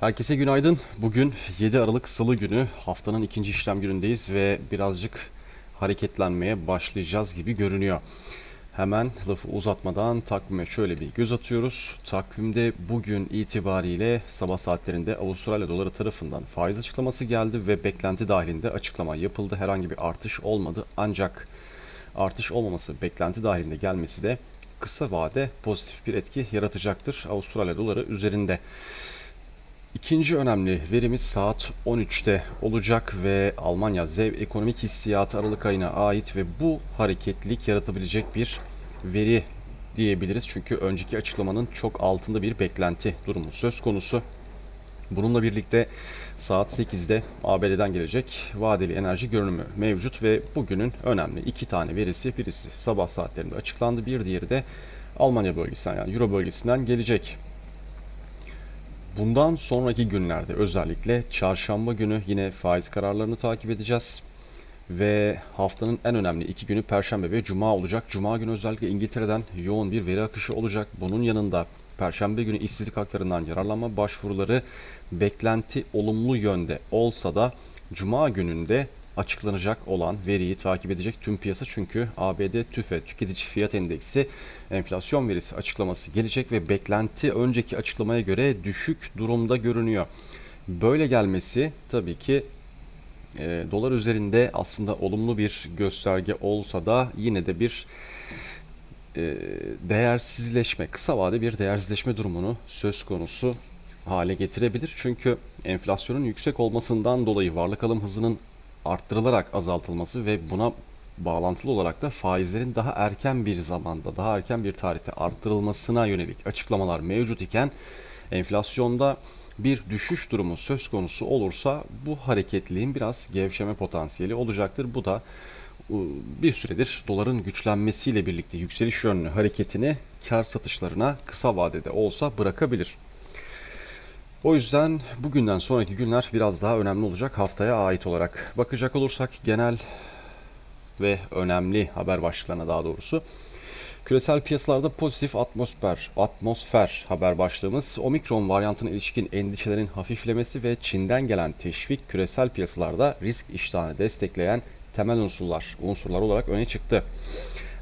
Herkese günaydın. Bugün 7 Aralık Salı günü haftanın ikinci işlem günündeyiz ve birazcık hareketlenmeye başlayacağız gibi görünüyor. Hemen lafı uzatmadan takvime şöyle bir göz atıyoruz. Takvimde bugün itibariyle sabah saatlerinde Avustralya doları tarafından faiz açıklaması geldi ve beklenti dahilinde açıklama yapıldı. Herhangi bir artış olmadı ancak artış olmaması beklenti dahilinde gelmesi de kısa vade pozitif bir etki yaratacaktır Avustralya doları üzerinde. İkinci önemli verimiz saat 13'te olacak ve Almanya ZEV ekonomik hissiyatı Aralık ayına ait ve bu hareketlilik yaratabilecek bir veri diyebiliriz. Çünkü önceki açıklamanın çok altında bir beklenti durumu söz konusu. Bununla birlikte saat 8'de ABD'den gelecek vadeli enerji görünümü mevcut ve bugünün önemli iki tane verisi birisi sabah saatlerinde açıklandı bir diğeri de Almanya bölgesinden yani Euro bölgesinden gelecek. Bundan sonraki günlerde özellikle çarşamba günü yine faiz kararlarını takip edeceğiz. Ve haftanın en önemli iki günü Perşembe ve Cuma olacak. Cuma günü özellikle İngiltere'den yoğun bir veri akışı olacak. Bunun yanında Perşembe günü işsizlik haklarından yararlanma başvuruları beklenti olumlu yönde olsa da Cuma gününde açıklanacak olan veriyi takip edecek tüm piyasa çünkü ABD TÜFE tüketici fiyat endeksi enflasyon verisi açıklaması gelecek ve beklenti önceki açıklamaya göre düşük durumda görünüyor. Böyle gelmesi tabii ki e, dolar üzerinde aslında olumlu bir gösterge olsa da yine de bir e, değersizleşme, kısa vade bir değersizleşme durumunu söz konusu hale getirebilir. Çünkü enflasyonun yüksek olmasından dolayı varlık alım hızının arttırılarak azaltılması ve buna bağlantılı olarak da faizlerin daha erken bir zamanda, daha erken bir tarihte arttırılmasına yönelik açıklamalar mevcut iken enflasyonda bir düşüş durumu söz konusu olursa bu hareketliliğin biraz gevşeme potansiyeli olacaktır. Bu da bir süredir doların güçlenmesiyle birlikte yükseliş yönlü hareketini kar satışlarına kısa vadede olsa bırakabilir. O yüzden bugünden sonraki günler biraz daha önemli olacak haftaya ait olarak. Bakacak olursak genel ve önemli haber başlıklarına daha doğrusu. Küresel piyasalarda pozitif atmosfer, atmosfer haber başlığımız omikron varyantına ilişkin endişelerin hafiflemesi ve Çin'den gelen teşvik küresel piyasalarda risk iştahını destekleyen temel unsurlar, unsurlar olarak öne çıktı.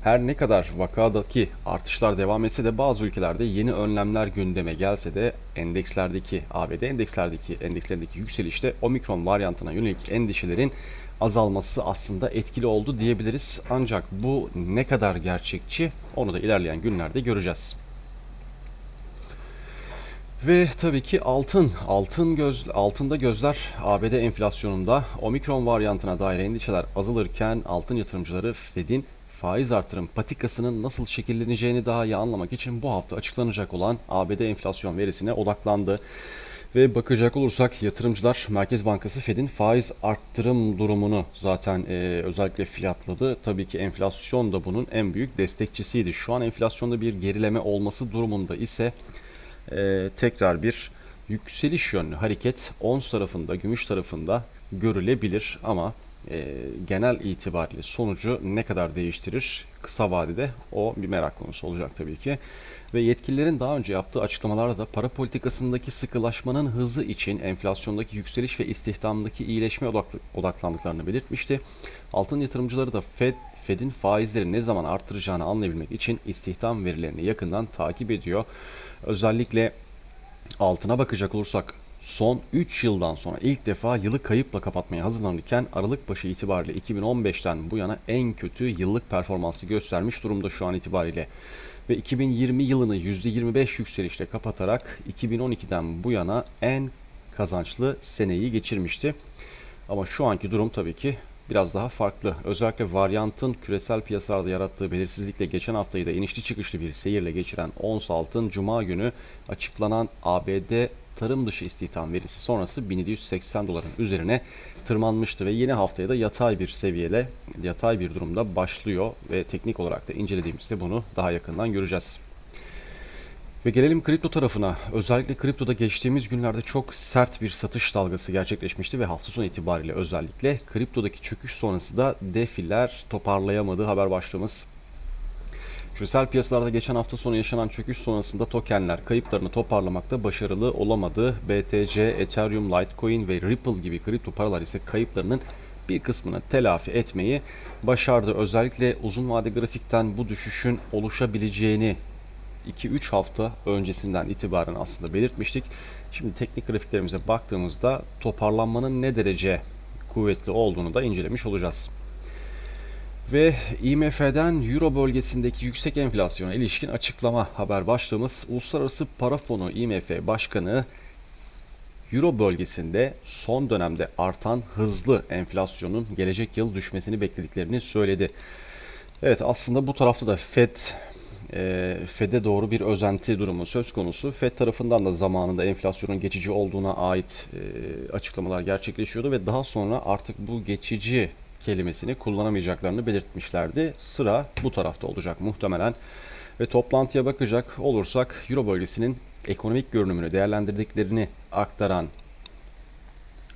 Her ne kadar vakadaki artışlar devam etse de bazı ülkelerde yeni önlemler gündeme gelse de endekslerdeki ABD endekslerdeki endekslerindeki yükselişte omikron varyantına yönelik endişelerin azalması aslında etkili oldu diyebiliriz. Ancak bu ne kadar gerçekçi onu da ilerleyen günlerde göreceğiz. Ve tabii ki altın, altın göz, altında gözler ABD enflasyonunda omikron varyantına dair endişeler azalırken altın yatırımcıları Fed'in faiz artırım patikasının nasıl şekilleneceğini daha iyi anlamak için bu hafta açıklanacak olan ABD enflasyon verisine odaklandı. Ve bakacak olursak yatırımcılar Merkez Bankası Fed'in faiz arttırım durumunu zaten e, özellikle fiyatladı. Tabii ki enflasyon da bunun en büyük destekçisiydi. Şu an enflasyonda bir gerileme olması durumunda ise e, tekrar bir yükseliş yönlü hareket ons tarafında, gümüş tarafında görülebilir ama e, genel itibariyle sonucu ne kadar değiştirir kısa vadede o bir merak konusu olacak tabii ki. Ve yetkililerin daha önce yaptığı açıklamalarda da para politikasındaki sıkılaşmanın hızı için enflasyondaki yükseliş ve istihdamdaki iyileşme odaklandıklarını belirtmişti. Altın yatırımcıları da Fed, Fed'in faizleri ne zaman arttıracağını anlayabilmek için istihdam verilerini yakından takip ediyor. Özellikle altına bakacak olursak son 3 yıldan sonra ilk defa yılı kayıpla kapatmaya hazırlanırken Aralık başı itibariyle 2015'ten bu yana en kötü yıllık performansı göstermiş durumda şu an itibariyle. Ve 2020 yılını %25 yükselişle kapatarak 2012'den bu yana en kazançlı seneyi geçirmişti. Ama şu anki durum tabii ki biraz daha farklı. Özellikle varyantın küresel piyasalarda yarattığı belirsizlikle geçen haftayı da inişli çıkışlı bir seyirle geçiren ons altın cuma günü açıklanan ABD tarım dışı istihdam verisi sonrası 1780 doların üzerine tırmanmıştı ve yeni haftaya da yatay bir seviyede, yatay bir durumda başlıyor ve teknik olarak da incelediğimizde bunu daha yakından göreceğiz. Ve gelelim kripto tarafına. Özellikle kriptoda geçtiğimiz günlerde çok sert bir satış dalgası gerçekleşmişti ve hafta sonu itibariyle özellikle kriptodaki çöküş sonrası da defiler toparlayamadığı haber başlığımız. Küresel piyasalarda geçen hafta sonu yaşanan çöküş sonrasında tokenler kayıplarını toparlamakta başarılı olamadı. BTC, Ethereum, Litecoin ve Ripple gibi kripto paralar ise kayıplarının bir kısmını telafi etmeyi başardı. Özellikle uzun vade grafikten bu düşüşün oluşabileceğini 2-3 hafta öncesinden itibaren aslında belirtmiştik. Şimdi teknik grafiklerimize baktığımızda toparlanmanın ne derece kuvvetli olduğunu da incelemiş olacağız. Ve IMF'den Euro bölgesindeki yüksek enflasyona ilişkin açıklama haber başlığımız Uluslararası Para Fonu IMF Başkanı Euro bölgesinde son dönemde artan hızlı enflasyonun gelecek yıl düşmesini beklediklerini söyledi. Evet aslında bu tarafta da FED e, FED'e doğru bir özenti durumu söz konusu. FED tarafından da zamanında enflasyonun geçici olduğuna ait e, açıklamalar gerçekleşiyordu ve daha sonra artık bu geçici kelimesini kullanamayacaklarını belirtmişlerdi. Sıra bu tarafta olacak muhtemelen. Ve toplantıya bakacak olursak Euro bölgesinin ekonomik görünümünü değerlendirdiklerini aktaran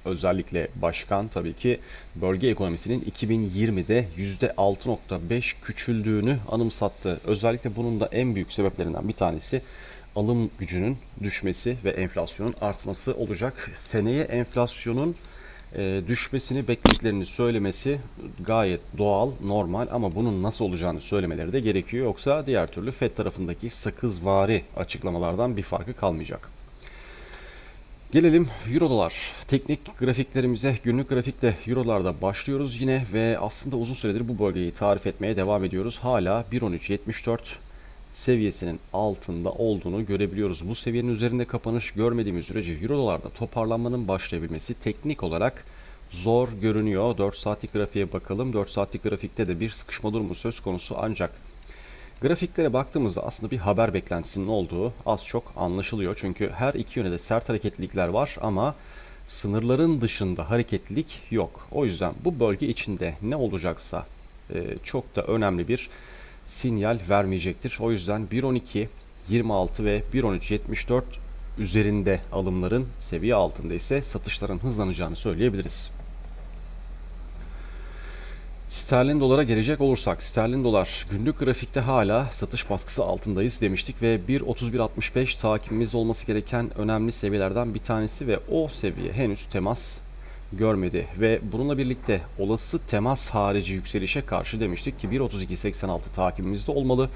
özellikle başkan tabii ki bölge ekonomisinin 2020'de %6.5 küçüldüğünü anımsattı. Özellikle bunun da en büyük sebeplerinden bir tanesi alım gücünün düşmesi ve enflasyonun artması olacak. Seneye enflasyonun e, düşmesini beklediklerini söylemesi gayet doğal, normal ama bunun nasıl olacağını söylemeleri de gerekiyor. Yoksa diğer türlü FED tarafındaki sakızvari açıklamalardan bir farkı kalmayacak. Gelelim Euro dolar. Teknik grafiklerimize günlük grafikle Euro'larda başlıyoruz yine ve aslında uzun süredir bu bölgeyi tarif etmeye devam ediyoruz. Hala 1.13.74 seviyesinin altında olduğunu görebiliyoruz. Bu seviyenin üzerinde kapanış görmediğimiz sürece Euro dolarda toparlanmanın başlayabilmesi teknik olarak zor görünüyor. 4 saatlik grafiğe bakalım. 4 saatlik grafikte de bir sıkışma durumu söz konusu ancak grafiklere baktığımızda aslında bir haber beklentisinin olduğu az çok anlaşılıyor. Çünkü her iki yöne de sert hareketlilikler var ama sınırların dışında hareketlilik yok. O yüzden bu bölge içinde ne olacaksa e, çok da önemli bir sinyal vermeyecektir. O yüzden 1.12, 26 ve 1.13.74 üzerinde alımların seviye altında ise satışların hızlanacağını söyleyebiliriz. Sterlin dolara gelecek olursak sterlin dolar günlük grafikte hala satış baskısı altındayız demiştik ve 1.31.65 takibimizde olması gereken önemli seviyelerden bir tanesi ve o seviye henüz temas görmedi. Ve bununla birlikte olası temas harici yükselişe karşı demiştik ki 1.32.86 takibimizde olmalı.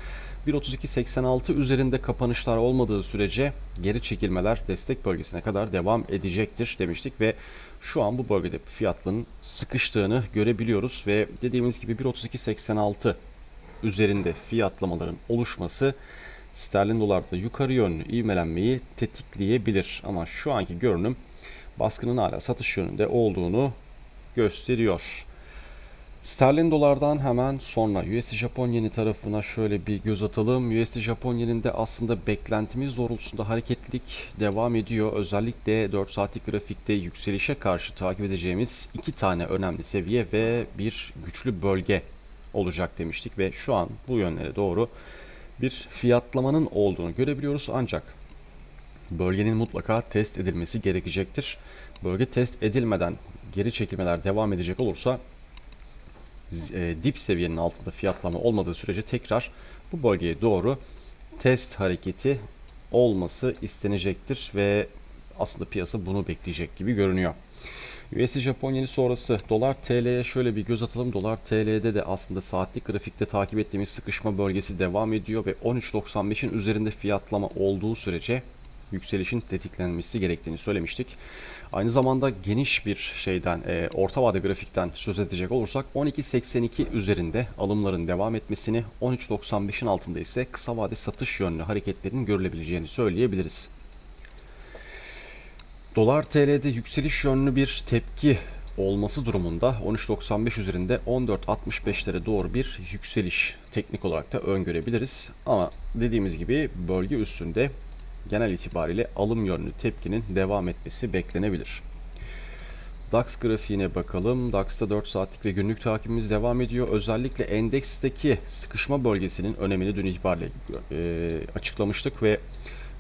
1.32.86 üzerinde kapanışlar olmadığı sürece geri çekilmeler destek bölgesine kadar devam edecektir demiştik. Ve şu an bu bölgede fiyatların sıkıştığını görebiliyoruz. Ve dediğimiz gibi 1.32.86 üzerinde fiyatlamaların oluşması sterlin dolarda yukarı yönlü ivmelenmeyi tetikleyebilir. Ama şu anki görünüm baskının hala satış yönünde olduğunu gösteriyor. Sterlin dolardan hemen sonra USD Japon yeni tarafına şöyle bir göz atalım. USD Japon yeninde aslında beklentimiz doğrultusunda hareketlilik devam ediyor. Özellikle 4 saatlik grafikte yükselişe karşı takip edeceğimiz iki tane önemli seviye ve bir güçlü bölge olacak demiştik ve şu an bu yönlere doğru bir fiyatlamanın olduğunu görebiliyoruz ancak bölgenin mutlaka test edilmesi gerekecektir. Bölge test edilmeden geri çekilmeler devam edecek olursa e, dip seviyenin altında fiyatlama olmadığı sürece tekrar bu bölgeye doğru test hareketi olması istenecektir ve aslında piyasa bunu bekleyecek gibi görünüyor. USD Japon yeni sonrası dolar TL'ye şöyle bir göz atalım. Dolar TL'de de aslında saatlik grafikte takip ettiğimiz sıkışma bölgesi devam ediyor ve 13.95'in üzerinde fiyatlama olduğu sürece yükselişin tetiklenmesi gerektiğini söylemiştik. Aynı zamanda geniş bir şeyden, e, orta vade grafikten söz edecek olursak 12.82 üzerinde alımların devam etmesini, 13.95'in altında ise kısa vade satış yönlü hareketlerin görülebileceğini söyleyebiliriz. Dolar TL'de yükseliş yönlü bir tepki olması durumunda 13.95 üzerinde 14.65'lere doğru bir yükseliş teknik olarak da öngörebiliriz. Ama dediğimiz gibi bölge üstünde genel itibariyle alım yönlü tepkinin devam etmesi beklenebilir. DAX grafiğine bakalım. DAX'ta 4 saatlik ve günlük takibimiz devam ediyor. Özellikle endeksteki sıkışma bölgesinin önemini dün itibariyle e, açıklamıştık ve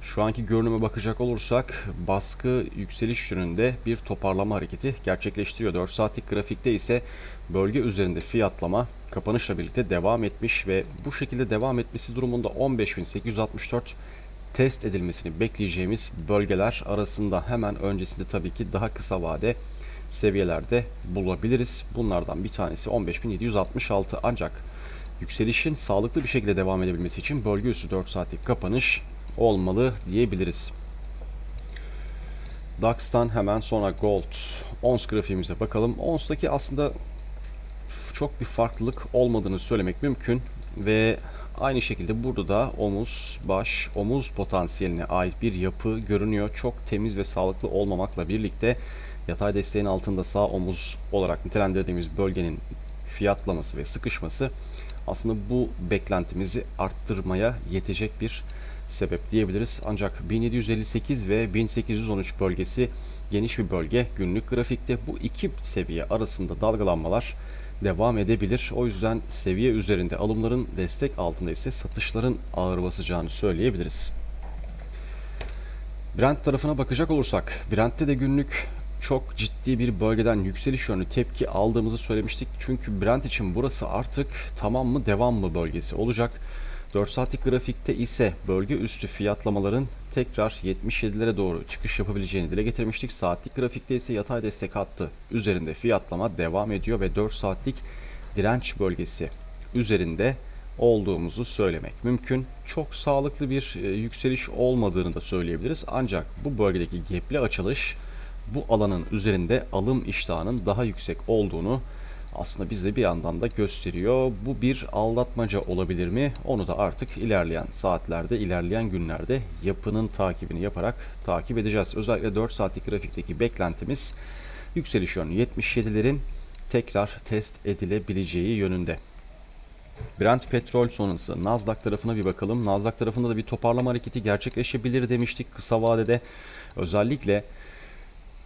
Şu anki görünüme bakacak olursak baskı yükseliş yönünde bir toparlama hareketi gerçekleştiriyor. 4 saatlik grafikte ise bölge üzerinde fiyatlama kapanışla birlikte devam etmiş ve bu şekilde devam etmesi durumunda 15.864 test edilmesini bekleyeceğimiz bölgeler arasında hemen öncesinde tabii ki daha kısa vade seviyelerde bulabiliriz. Bunlardan bir tanesi 15.766 ancak yükselişin sağlıklı bir şekilde devam edebilmesi için bölge üstü 4 saatlik kapanış olmalı diyebiliriz. DAX'tan hemen sonra Gold ons grafiğimize bakalım. Ons'taki aslında çok bir farklılık olmadığını söylemek mümkün ve aynı şekilde burada da omuz, baş, omuz potansiyeline ait bir yapı görünüyor. Çok temiz ve sağlıklı olmamakla birlikte yatay desteğin altında sağ omuz olarak nitelendirdiğimiz bölgenin fiyatlaması ve sıkışması aslında bu beklentimizi arttırmaya yetecek bir sebep diyebiliriz. Ancak 1758 ve 1813 bölgesi geniş bir bölge. Günlük grafikte bu iki seviye arasında dalgalanmalar devam edebilir. O yüzden seviye üzerinde alımların destek altında ise satışların ağır basacağını söyleyebiliriz. Brent tarafına bakacak olursak, Brent'te de günlük çok ciddi bir bölgeden yükseliş yönlü tepki aldığımızı söylemiştik. Çünkü Brent için burası artık tamam mı devam mı bölgesi olacak. 4 saatlik grafikte ise bölge üstü fiyatlamaların tekrar 77'lere doğru çıkış yapabileceğini dile getirmiştik. Saatlik grafikte ise yatay destek hattı üzerinde fiyatlama devam ediyor ve 4 saatlik direnç bölgesi üzerinde olduğumuzu söylemek mümkün. Çok sağlıklı bir e, yükseliş olmadığını da söyleyebiliriz. Ancak bu bölgedeki gepli açılış bu alanın üzerinde alım iştahının daha yüksek olduğunu aslında bize bir yandan da gösteriyor. Bu bir aldatmaca olabilir mi? Onu da artık ilerleyen saatlerde, ilerleyen günlerde yapının takibini yaparak takip edeceğiz. Özellikle 4 saatlik grafikteki beklentimiz yükseliş yönlü 77'lerin tekrar test edilebileceği yönünde. Brent petrol sonrası Nasdaq tarafına bir bakalım. Nasdaq tarafında da bir toparlama hareketi gerçekleşebilir demiştik kısa vadede. Özellikle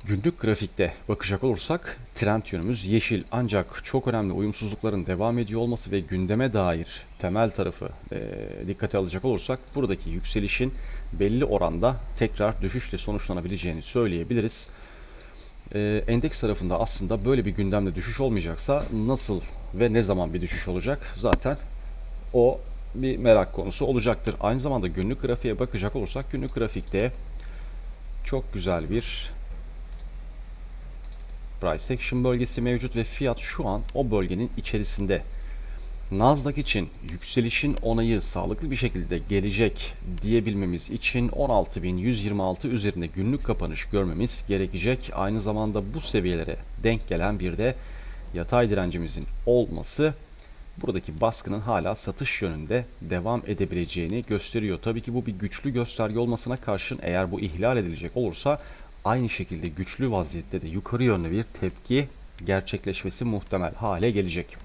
Günlük grafikte bakacak olursak trend yönümüz yeşil ancak çok önemli uyumsuzlukların devam ediyor olması ve gündeme dair temel tarafı e, dikkate alacak olursak buradaki yükselişin belli oranda tekrar düşüşle sonuçlanabileceğini söyleyebiliriz. E, endeks tarafında aslında böyle bir gündemde düşüş olmayacaksa nasıl ve ne zaman bir düşüş olacak zaten o bir merak konusu olacaktır. Aynı zamanda günlük grafiğe bakacak olursak günlük grafikte çok güzel bir price action bölgesi mevcut ve fiyat şu an o bölgenin içerisinde. Nasdaq için yükselişin onayı sağlıklı bir şekilde gelecek diyebilmemiz için 16.126 üzerinde günlük kapanış görmemiz gerekecek. Aynı zamanda bu seviyelere denk gelen bir de yatay direncimizin olması buradaki baskının hala satış yönünde devam edebileceğini gösteriyor. Tabii ki bu bir güçlü gösterge olmasına karşın eğer bu ihlal edilecek olursa aynı şekilde güçlü vaziyette de yukarı yönlü bir tepki gerçekleşmesi muhtemel hale gelecek.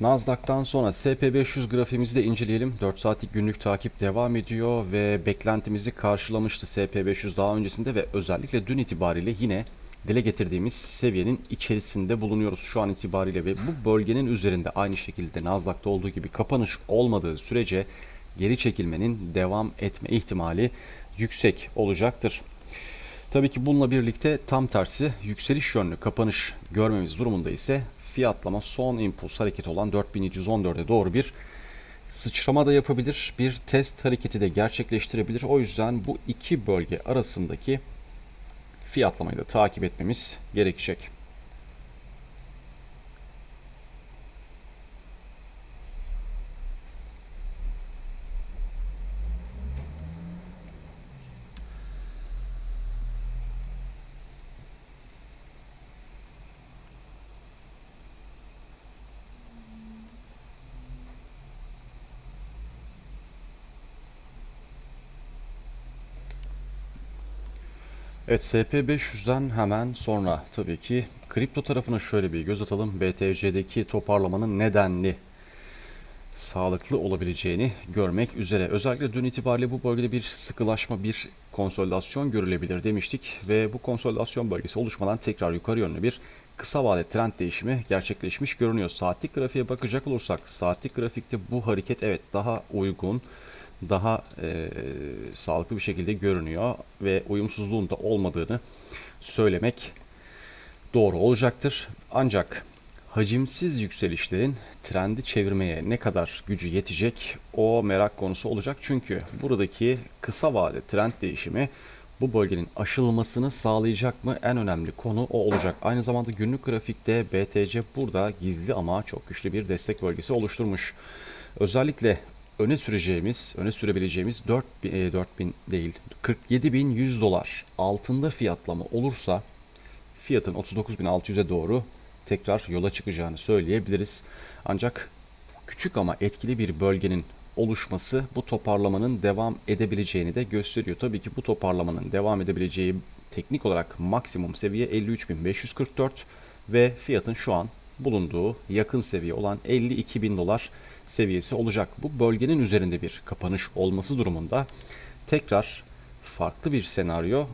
Nasdaq'tan sonra SP500 grafiğimizi de inceleyelim. 4 saatlik günlük takip devam ediyor ve beklentimizi karşılamıştı SP500 daha öncesinde ve özellikle dün itibariyle yine dile getirdiğimiz seviyenin içerisinde bulunuyoruz şu an itibariyle ve bu bölgenin üzerinde aynı şekilde Nasdaq'ta olduğu gibi kapanış olmadığı sürece geri çekilmenin devam etme ihtimali yüksek olacaktır. Tabii ki bununla birlikte tam tersi yükseliş yönlü kapanış görmemiz durumunda ise fiyatlama son impuls hareketi olan 4714'e doğru bir sıçrama da yapabilir. Bir test hareketi de gerçekleştirebilir. O yüzden bu iki bölge arasındaki fiyatlamayı da takip etmemiz gerekecek. Evet SP500'den hemen sonra tabii ki kripto tarafına şöyle bir göz atalım. BTC'deki toparlamanın nedenli sağlıklı olabileceğini görmek üzere. Özellikle dün itibariyle bu bölgede bir sıkılaşma, bir konsolidasyon görülebilir demiştik ve bu konsolidasyon bölgesi oluşmadan tekrar yukarı yönlü bir kısa vade trend değişimi gerçekleşmiş görünüyor. Saatlik grafiğe bakacak olursak saatlik grafikte bu hareket evet daha uygun, daha e, sağlıklı bir şekilde görünüyor ve uyumsuzluğun da olmadığını söylemek doğru olacaktır. Ancak hacimsiz yükselişlerin trendi çevirmeye ne kadar gücü yetecek o merak konusu olacak. Çünkü buradaki kısa vade trend değişimi bu bölgenin aşılmasını sağlayacak mı en önemli konu o olacak. Aynı zamanda günlük grafikte BTC burada gizli ama çok güçlü bir destek bölgesi oluşturmuş. Özellikle öne süreceğimiz, öne sürebileceğimiz 4000, e, 4000 değil 47100 dolar altında fiyatlama olursa fiyatın 39.600'e doğru tekrar yola çıkacağını söyleyebiliriz. Ancak küçük ama etkili bir bölgenin oluşması bu toparlamanın devam edebileceğini de gösteriyor. Tabii ki bu toparlamanın devam edebileceği teknik olarak maksimum seviye 53.544 ve fiyatın şu an bulunduğu yakın seviye olan 52.000 dolar seviyesi olacak. Bu bölgenin üzerinde bir kapanış olması durumunda tekrar farklı bir senaryo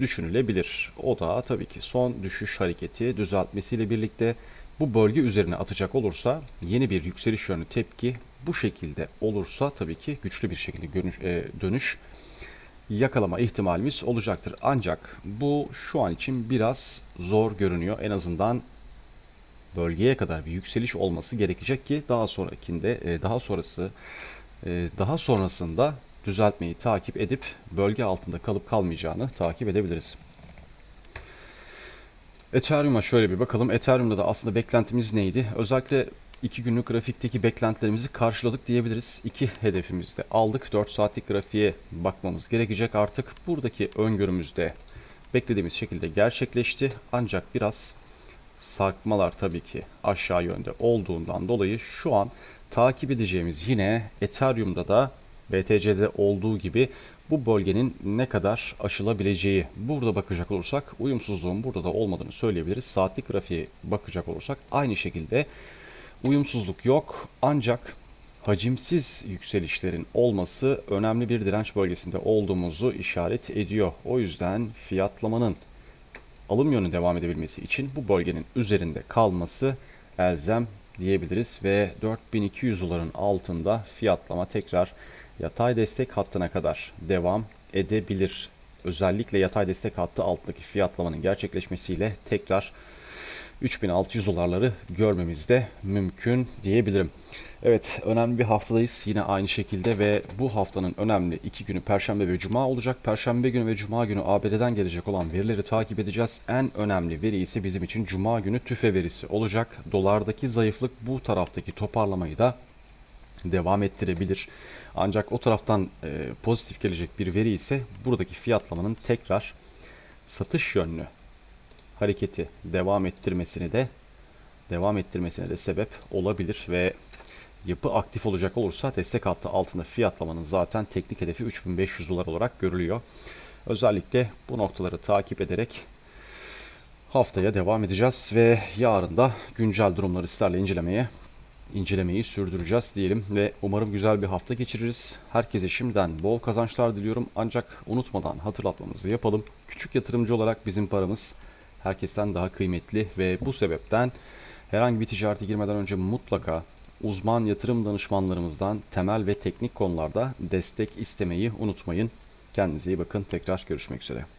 düşünülebilir. O da tabii ki son düşüş hareketi düzeltmesiyle birlikte bu bölge üzerine atacak olursa yeni bir yükseliş yönlü tepki bu şekilde olursa tabii ki güçlü bir şekilde görünüş, e, dönüş yakalama ihtimalimiz olacaktır. Ancak bu şu an için biraz zor görünüyor. En azından bölgeye kadar bir yükseliş olması gerekecek ki daha sonrakinde e, daha sonrası e, daha sonrasında düzeltmeyi takip edip bölge altında kalıp kalmayacağını takip edebiliriz. Ethereum'a şöyle bir bakalım. Ethereum'da da aslında beklentimiz neydi? Özellikle 2 günlük grafikteki beklentilerimizi karşıladık diyebiliriz. İki hedefimizi de aldık. 4 saatlik grafiğe bakmamız gerekecek artık. Buradaki öngörümüzde beklediğimiz şekilde gerçekleşti. Ancak biraz sarkmalar tabii ki aşağı yönde olduğundan dolayı şu an takip edeceğimiz yine Ethereum'da da BTC'de olduğu gibi bu bölgenin ne kadar aşılabileceği. Burada bakacak olursak uyumsuzluğun burada da olmadığını söyleyebiliriz. Saatlik grafiğe bakacak olursak aynı şekilde uyumsuzluk yok ancak hacimsiz yükselişlerin olması önemli bir direnç bölgesinde olduğumuzu işaret ediyor. O yüzden fiyatlamanın alım yönü devam edebilmesi için bu bölgenin üzerinde kalması elzem diyebiliriz ve 4200 doların altında fiyatlama tekrar yatay destek hattına kadar devam edebilir. Özellikle yatay destek hattı altındaki fiyatlamanın gerçekleşmesiyle tekrar 3600 dolarları görmemiz de mümkün diyebilirim. Evet önemli bir haftadayız yine aynı şekilde ve bu haftanın önemli iki günü Perşembe ve Cuma olacak. Perşembe günü ve Cuma günü ABD'den gelecek olan verileri takip edeceğiz. En önemli veri ise bizim için Cuma günü tüfe verisi olacak. Dolardaki zayıflık bu taraftaki toparlamayı da devam ettirebilir. Ancak o taraftan e, pozitif gelecek bir veri ise buradaki fiyatlamanın tekrar satış yönlü hareketi devam ettirmesini de devam ettirmesine de sebep olabilir ve yapı aktif olacak olursa destek hattı altında fiyatlamanın zaten teknik hedefi 3500 dolar olarak görülüyor. Özellikle bu noktaları takip ederek haftaya devam edeceğiz ve yarın da güncel durumları sizlerle incelemeye incelemeyi sürdüreceğiz diyelim ve umarım güzel bir hafta geçiririz. Herkese şimdiden bol kazançlar diliyorum ancak unutmadan hatırlatmamızı yapalım. Küçük yatırımcı olarak bizim paramız herkesten daha kıymetli ve bu sebepten herhangi bir ticarete girmeden önce mutlaka uzman yatırım danışmanlarımızdan temel ve teknik konularda destek istemeyi unutmayın. Kendinize iyi bakın. Tekrar görüşmek üzere.